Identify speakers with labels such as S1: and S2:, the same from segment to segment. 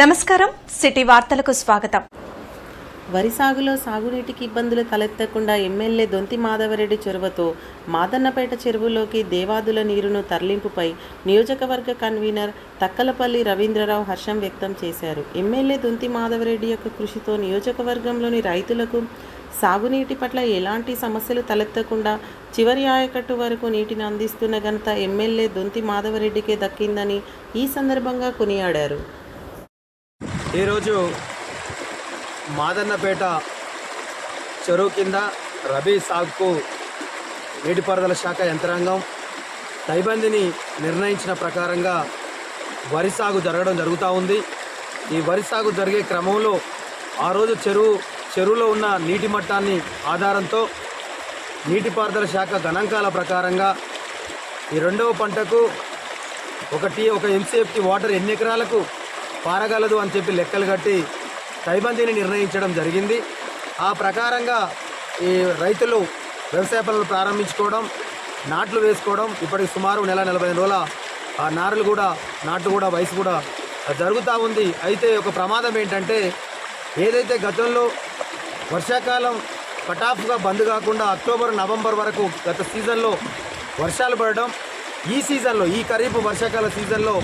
S1: నమస్కారం సిటీ వార్తలకు స్వాగతం.
S2: వరి సాగులో సాగునీటికి ఇబ్బందులు తలెత్తకుండా ఎమ్మెల్యే దొంతి మాధవరెడ్డి చొరవతో మాదన్నపేట చెరువులోకి దేవాదుల నీరును తరలింపుపై నియోజకవర్గ కన్వీనర్ తక్కలపల్లి రవీంద్రరావు హర్షం వ్యక్తం చేశారు. ఎమ్మెల్యే దొంతి మాధవరెడ్డి యొక్క కృషితో నియోజకవర్గంలోని రైతులకు సాగునీటి పట్ల ఎలాంటి సమస్యలు తలెత్తకుండా చివరి ఆయకట్టు వరకు నీటిని అందిస్తున్న ఘనత ఎమ్మెల్యే దొంతి మాధవరెడ్డికే దక్కిందని ఈ సందర్భంగా కొనియాడారు.
S3: ఈరోజు మాదన్నపేట చెరువు కింద రబీ సాగుకు నీటిపారుదల శాఖ యంత్రాంగం తైబందిని నిర్ణయించిన ప్రకారంగా వరి సాగు జరగడం జరుగుతూ ఉంది. ఈ వరి సాగు జరిగే క్రమంలో ఆ రోజు చెరువు చెరువులో ఉన్న నీటి మట్టాన్ని ఆధారంతో నీటిపారుదల శాఖ గణాంకాల ప్రకారంగా ఈ రెండవ పంటకు ఒకటి ఒక ఎంసీఎఫ్కి వాటర్ ఎన్ని ఎకరాలకు పారగలదు అని చెప్పి లెక్కలు కట్టి తైబందీని నిర్ణయించడం జరిగింది. ఆ ప్రకారంగా ఈ రైతులు వ్యవసాయ పనులు ప్రారంభించుకోవడం నాట్లు వేసుకోవడం ఇప్పటికి సుమారు నెల నలభై ఐదు రోజుల ఆ నారులు కూడా నాటు కూడా వయసు కూడా జరుగుతూ ఉంది. అయితే ఒక ప్రమాదం ఏంటంటే ఏదైతే గతంలో వర్షాకాలం కటాఫ్గా బంద్ కాకుండా అక్టోబర్ నవంబర్ వరకు గత సీజన్లో వర్షాలు పడడం ఈ సీజన్లో ఈ ఖరీఫ్ వర్షాకాల సీజన్లో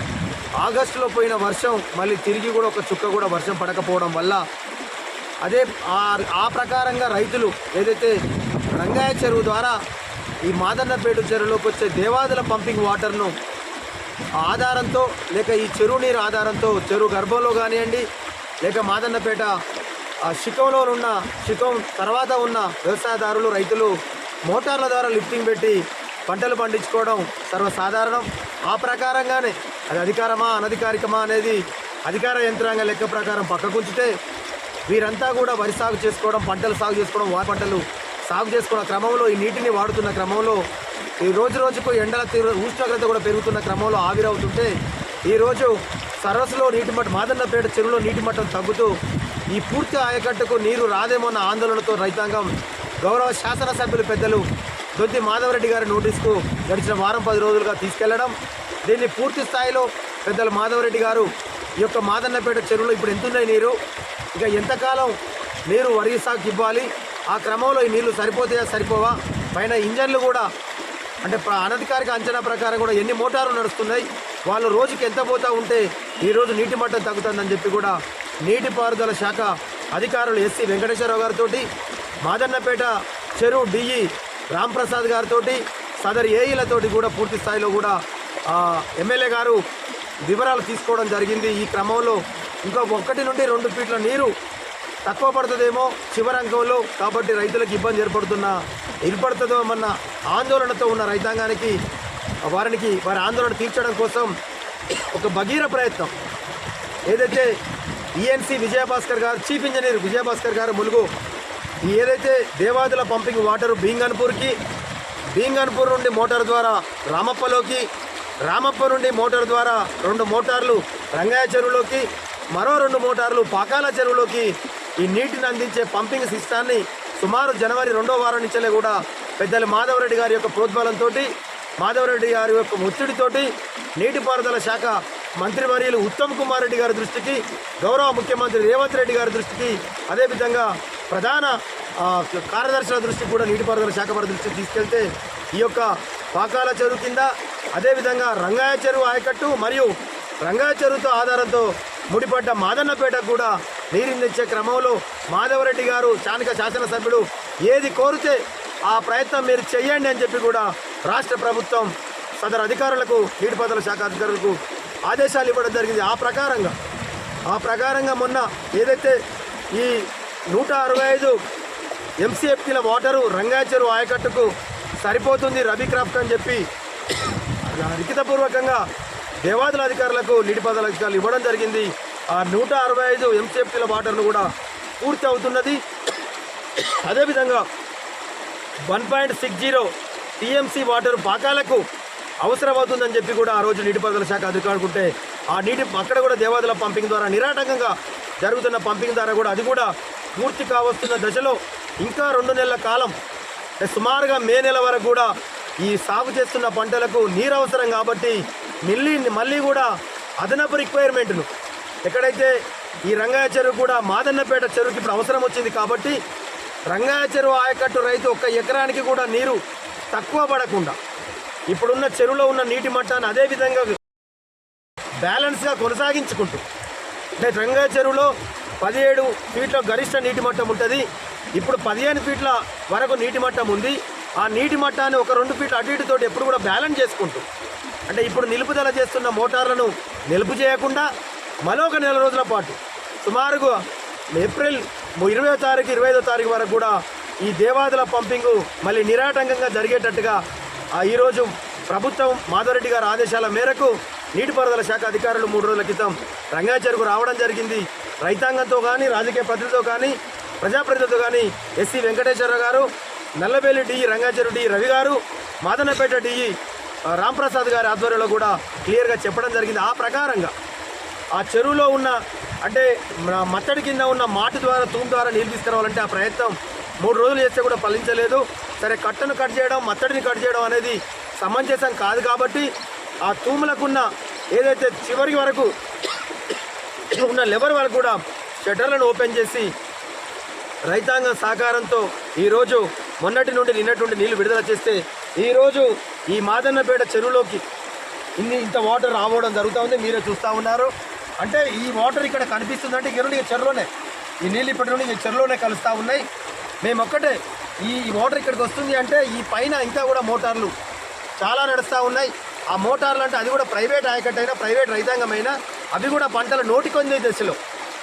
S3: ఆగస్టులో పోయిన వర్షం మళ్ళీ తిరిగి కూడా ఒక చుక్క కూడా వర్షం పడకపోవడం వల్ల అదే ఆ- ప్రకారంగా రైతులు ఏదైతే రంగాయ చెరువు ద్వారా ఈ మాదన్నపేట చెరువులోకి వచ్చే దేవాదుల పంపింగ్ వాటర్ను ఆధారంతో లేక ఈ చెరువు నీరు ఆధారంతో చెరువు గర్భంలో కానివ్వండి లేక మాదన్నపేట ఆ శిఖంలో ఉన్న శిఖం తర్వాత ఉన్న వ్యవసాయదారులు రైతులు మోటార్ల ద్వారా లిఫ్టింగ్ పెట్టి పంటలు పండించుకోవడం సర్వసాధారణం. ఆ ప్రకారంగానే అది అధికారమా అనధికారికమా అనేది అధికార యంత్రాంగ లెక్క ప్రకారం పక్కకుంచితే వీరంతా కూడా వరి సాగు చేసుకోవడం పంటలు సాగు చేసుకోవడం వా పంటలు సాగు చేసుకున్న క్రమంలో ఈ నీటిని వాడుతున్న క్రమంలో ఈ రోజు రోజుకు ఎండల తీవ్ర ఉష్ణోగ్రత కూడా పెరుగుతున్న క్రమంలో ఆవిరవుతుంటే ఈరోజు సరస్సులో నీటి మట్టం మాదన్నపేట చెరువులో నీటి మట్టం తగ్గుతూ ఈ పూర్తి ఆయకట్టుకు నీరు రాదేమోన్న ఆందోళనతో రైతాంగం గౌరవ శాసనసభ్యులు పెద్దలు దొద్ది మాధవరెడ్డి గారి నోటీసుకు గడిచిన వారం పది రోజులుగా తీసుకెళ్ళడం దీన్ని పూర్తి స్థాయిలో పెద్దలు మాధవరెడ్డి గారు ఈ యొక్క మాదన్నపేట చెరువులో ఇప్పుడు ఎంతున్నాయి నీరు? ఇక ఎంతకాలం నీరు వరి సాగుకి ఇవ్వాలి? ఆ క్రమంలో ఈ నీళ్ళు సరిపోతాయా సరిపోవా? పైన ఇంజన్లు కూడా అంటే అనధికారిక అంచనా ప్రకారం కూడా ఎన్ని మోటార్లు నడుస్తున్నాయి? వాళ్ళు రోజుకి ఎంత పోతా ఉంటే ఈరోజు నీటి మట్టం తగ్గుతుందని చెప్పి కూడా నీటిపారుదల శాఖ అధికారులు ఎస్సీ వెంకటేశ్వరరావు గారితో మాదన్నపేట చెరువు డిఈ రాంప్రసాద్ గారితో సదరు ఏఈలతోటి కూడా పూర్తి స్థాయిలో కూడా ఎమ్మెల్యే గారు వివరాలు తీసుకోవడం జరిగింది. ఈ క్రమంలో ఇంకా ఒకటి నుండి రెండు ఫీట్ల నీరు తక్కువ పడుతుందేమో చివరంకంలో కాబట్టి రైతులకు ఇబ్బంది ఏర్పడుతున్న ఏర్పడుతుందో అన్న ఆందోళనతో ఉన్న రైతాంగానికి వారికి వారి ఆందోళన తీర్చడం కోసం ఒక భగీర ప్రయత్నం. ఏదైతే ఈఎన్సీ విజయభాస్కర్ గారు చీఫ్ ఇంజనీర్ విజయభాస్కర్ గారు ములుగు ఈ ఏదైతే దేవాదుల పంపింగ్ వాటర్ భీంగన్పూర్కి భీంగన్పూర్ నుండి మోటార్ ద్వారా రామప్పలోకి రామప్ప నుండి మోటార్ ద్వారా రెండు మోటార్లు రంగాయ చెరువులోకి మరో రెండు మోటార్లు పాకాల చెరువులోకి ఈ నీటిని అందించే పంపింగ్ సిస్టాన్ని సుమారు జనవరి రెండో వారం నుంచే కూడా పెద్దలు మాధవరెడ్డి గారి యొక్క ప్రోద్బలంతో మాధవరెడ్డి గారి యొక్క ఒత్తిడితోటి నీటిపారుదల శాఖ మంత్రి వర్యులు ఉత్తమ్ కుమార్ రెడ్డి గారి దృష్టికి గౌరవ ముఖ్యమంత్రి రేవంత్ రెడ్డి గారి దృష్టికి అదేవిధంగా ప్రధాన కార్యదర్శుల దృష్టికి కూడా నీటిపారుదల శాఖ వారి దృష్టికి తీసుకెళ్తే ఈ యొక్క పాకాల చెరువు కింద అదేవిధంగా రంగాయ చెరువు ఆయకట్టు మరియు రంగాయ చెరువుతో ఆధారంతో ముడిపడ్డ మాదన్నపేట కూడా నీరిందించే క్రమంలో మాధవరెడ్డి గారు స్థానిక శాసనసభ్యుడు ఏది కోరితే ఆ ప్రయత్నం మీరు చేయండి అని చెప్పి కూడా రాష్ట్ర ప్రభుత్వం సదరు అధికారులకు నీటిపారుదల శాఖ అధికారులకు ఆదేశాలు ఇవ్వడం జరిగింది. ఆ ప్రకారంగా ఆ ప్రకారంగా మొన్న ఏదైతే ఈ నూట అరవై ఐదు ఎంసీఎఫ్టీల వాటరు రంగాచెరు ఆయకట్టుకు సరిపోతుంది రబీ క్రాఫ్ట్ అని చెప్పి లిఖితపూర్వకంగా దేవాదుల అధికారులకు నీటిపారుదల అధికారులు ఇవ్వడం జరిగింది. ఆ నూట అరవై ఐదు ఎంసీఎఫ్టీల వాటర్ను కూడా పూర్తి అవుతున్నది. అదేవిధంగా one point six zero TMC water పాకాలకు అవసరమవుతుందని చెప్పి కూడా ఆ రోజు నీటిపారుదల శాఖ అధికారుకుంటే ఆ నీటి అక్కడ కూడా దేవాదుల పంపింగ్ ద్వారా నిరాటకంగా జరుగుతున్న పంపింగ్ ద్వారా కూడా అది కూడా పూర్తి కావస్తున్న దశలో ఇంకా రెండు నెలల కాలం సుమారుగా మే నెల వరకు కూడా ఈ సాగు చేస్తున్న పంటలకు నీరు అవసరం కాబట్టి మళ్ళీ మళ్ళీ కూడా అదనపు రిక్వైర్మెంట్ను ఎక్కడైతే ఈ రంగాయ చెరువు కూడా మాదన్నపేట చెరువుకి ఇప్పుడు అవసరం వచ్చింది కాబట్టి రంగాయ చెరువు ఆయకట్టు రైతు ఒక్క ఎకరానికి కూడా నీరు తక్కువ పడకుండా ఇప్పుడున్న చెరువులో ఉన్న నీటి మట్టాన్ని అదే విధంగా బ్యాలెన్స్గా కొనసాగించుకుంటూ అంటే రంగాయ చెరువులో పదిహేడు ఫీట్ల గరిష్ట నీటి మట్టం ఉంటుంది. ఇప్పుడు పదిహేను ఫీట్ల వరకు నీటి మట్టం ఉంది. ఆ నీటి మట్టాన్ని ఒక రెండు ఫీట్ అటు ఇటు తోటి ఎప్పుడు కూడా బ్యాలెన్స్ చేసుకుంటూ అంటే ఇప్పుడు నిలుపుదల చేస్తున్న మోటార్లను నిలుపు చేయకుండా మరొక నెల రోజుల పాటు సుమారుగా ఏప్రిల్ ఇరవై తారీఖు ఇరవై ఐదో తారీఖు వరకు కూడా ఈ దేవాదుల పంపింగ్ మళ్ళీ నిరాటంకంగా జరిగేటట్టుగా ఆ ఈరోజు ప్రభుత్వం మాధవరెడ్డి గారి ఆదేశాల మేరకు నీటిపారుదల శాఖ అధికారులు మూడు రోజుల క్రితం రంగాయ చెరుకు రావడం జరిగింది. రైతాంగంతో కానీ రాజకీయ ప్రతినిధితో కానీ ప్రజాప్రతినిధులతో కానీ ఎస్సీ వెంకటేశ్వరరావు గారు నల్లబేలి డిఈ రంగాచరు డి రవి గారు మాదనపేట డిఈ రాంప్రసాద్ గారి ఆధ్వర్యంలో కూడా క్లియర్గా చెప్పడం జరిగింది. ఆ ప్రకారంగా ఆ చెరువులో ఉన్న అంటే మత్తడి కింద ఉన్న మాటి ద్వారా తూము ద్వారా నీళ్ళు తీసుకురావాలంటే ఆ ప్రయత్నం మూడు రోజులు చేస్తే కూడా ఫలించలేదు. సరే కట్టను కట్ చేయడం మత్తడిని కట్ చేయడం అనేది సమంజసం కాదు కాబట్టి ఆ తూములకున్న ఏదైతే చివరి వరకు ఉన్న లెవర్ వరకు కూడా షట్టర్లను ఓపెన్ చేసి రైతాంగం సహకారంతో ఈరోజు మొన్నటి నుండి నిన్నటి నుండి నీళ్ళు విడుదల చేస్తే ఈరోజు ఈ మాదన్నపేట చెరువులోకి ఇన్ని ఇంత వాటర్ రావడం జరుగుతూ ఉంది మీరే చూస్తూ ఉన్నారు. అంటే ఈ వాటర్ ఇక్కడ కనిపిస్తుందంటే ఇక్కడ ఈ చెరువులోనే. ఈ నీళ్ళు ఇప్పటి నుండి ఈ చెరువులోనే కలుస్తూ ఉన్నాయి. మేము ఒక్కటే ఈ వాటర్ ఇక్కడికి వస్తుంది అంటే ఈ పైన ఇంకా కూడా మోటార్లు చాలా నడుస్తూ ఉన్నాయి. ఆ మోటార్లు అంటే అది కూడా ప్రైవేట్ ఆయకట్టు అయినా ప్రైవేట్ రైతాంగమైనా అవి కూడా పంటల నోటికొందే దశలో.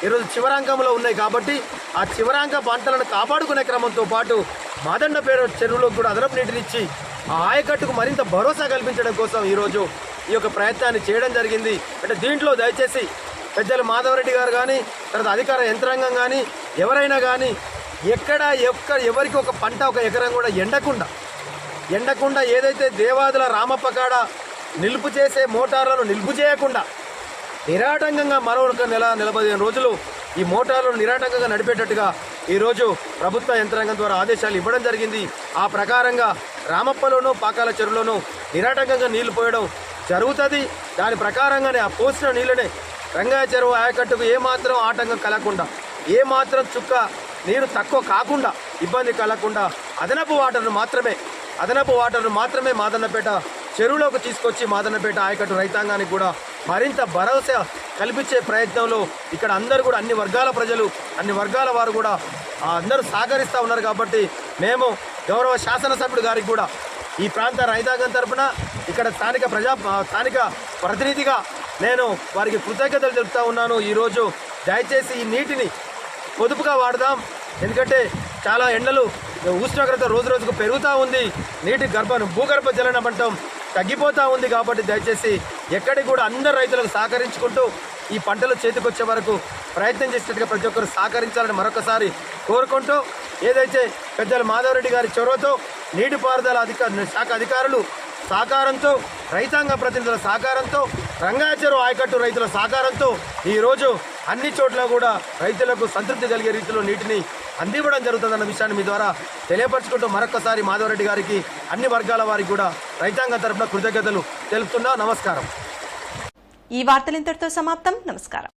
S3: ఈరోజు చివరాంకంలో ఉన్నాయి కాబట్టి ఆ చివరాంక పంటలను కాపాడుకునే క్రమంతో పాటు మాదండపేట చెరువులకు కూడా అదనపు నీటినిచ్చి ఆ ఆయకట్టుకు మరింత భరోసా కల్పించడం కోసం ఈరోజు ఈ యొక్క ప్రయత్నాన్ని చేయడం జరిగింది. అంటే దీంట్లో దయచేసి పెద్దలు మాధవరెడ్డి గారు కానీ తర్వాత అధికార యంత్రాంగం కానీ ఎవరైనా కానీ ఎక్కడ ఎక్కడ ఎవరికి ఒక పంట ఒక ఎకరం కూడా ఎండకుండా ఎండకుండా ఏదైతే దేవాదుల రామప్ప కాడ నిలుపు చేసే మోటార్లను నిలుపు చేయకుండా నిరాటంకంగా మరో ఒక నెల నలభై రోజులు ఈ మోటార్లను నిరాటంకంగా నడిపేటట్టుగా ఈరోజు ప్రభుత్వ యంత్రాంగం ద్వారా ఆదేశాలు ఇవ్వడం జరిగింది. ఆ ప్రకారంగా రామప్పలోనూ పాకాల చెరువులోనూ నిరాటంకంగా నీళ్ళు పోయడం జరుగుతుంది. దాని ప్రకారంగానే ఆ పోసిన నీళ్ళనే రంగాయ చెరువు ఆయకట్టుకు ఏమాత్రం ఆటంకం కలగకుండా ఏమాత్రం చుక్క నీరు తక్కువ కాకుండా ఇబ్బంది కలగకుండా అదనపు వాటర్ను మాత్రమే అదనపు వాటర్ను మాత్రమే మాదన్నపేట చెరువులోకి తీసుకొచ్చి మాదన్నపేట ఆయకట్టు రైతాంగానికి కూడా మరింత భరోసా కల్పించే ప్రయత్నంలో ఇక్కడ అందరూ కూడా అన్ని వర్గాల ప్రజలు అన్ని వర్గాల వారు కూడా అందరూ సహకరిస్తూ ఉన్నారు కాబట్టి మేము గౌరవ శాసనసభ్యుడు గారికి కూడా ఈ ప్రాంత రైతాంగం తరపున ఇక్కడ స్థానిక ప్రజా స్థానిక ప్రతినిధిగా నేను వారికి కృతజ్ఞతలు తెలుపుతా ఉన్నాను. ఈరోజు దయచేసి ఈ నీటిని పొదుపుగా వాడదాం. ఎందుకంటే చాలా ఎండలు ఉష్ణోగ్రత రోజు రోజుకు పెరుగుతూ ఉంది. నీటి గర్భను భూగర్భ జలనం అంటాం తగ్గిపోతూ ఉంది కాబట్టి దయచేసి ఎక్కడికి కూడా అందరు రైతులకు సహకరించుకుంటూ ఈ పంటలు చేతికొచ్చే వరకు ప్రయత్నం చేసినట్టుగా ప్రతి ఒక్కరు సహకరించాలని మరొకసారి కోరుకుంటూ ఏదైతే పెద్దలు మాధవరెడ్డి గారి చొరవతో నీటిపారుదల అధిక శాఖ అధికారులు సహకారంతో రైతాంగ ప్రతినిధుల సహకారంతో రంగాచరు ఆయకట్టు రైతుల సహకారంతో ఈరోజు అన్ని చోట్ల కూడా రైతులకు సంతృప్తి కలిగే రీతిలో నీటిని అందివ్వడం జరుగుతుందన్న విషయాన్ని మీ ద్వారా తెలియపరచుకుంటూ మరొకసారి మాధవరెడ్డి గారికి అన్ని వర్గాల వారికి కూడా రైతాంగం తరపున కృతజ్ఞతలు తెలుపుతున్నా నమస్కారం.
S1: ఈ వార్తలు ఇంతటితో సమాప్తం. నమస్కారం.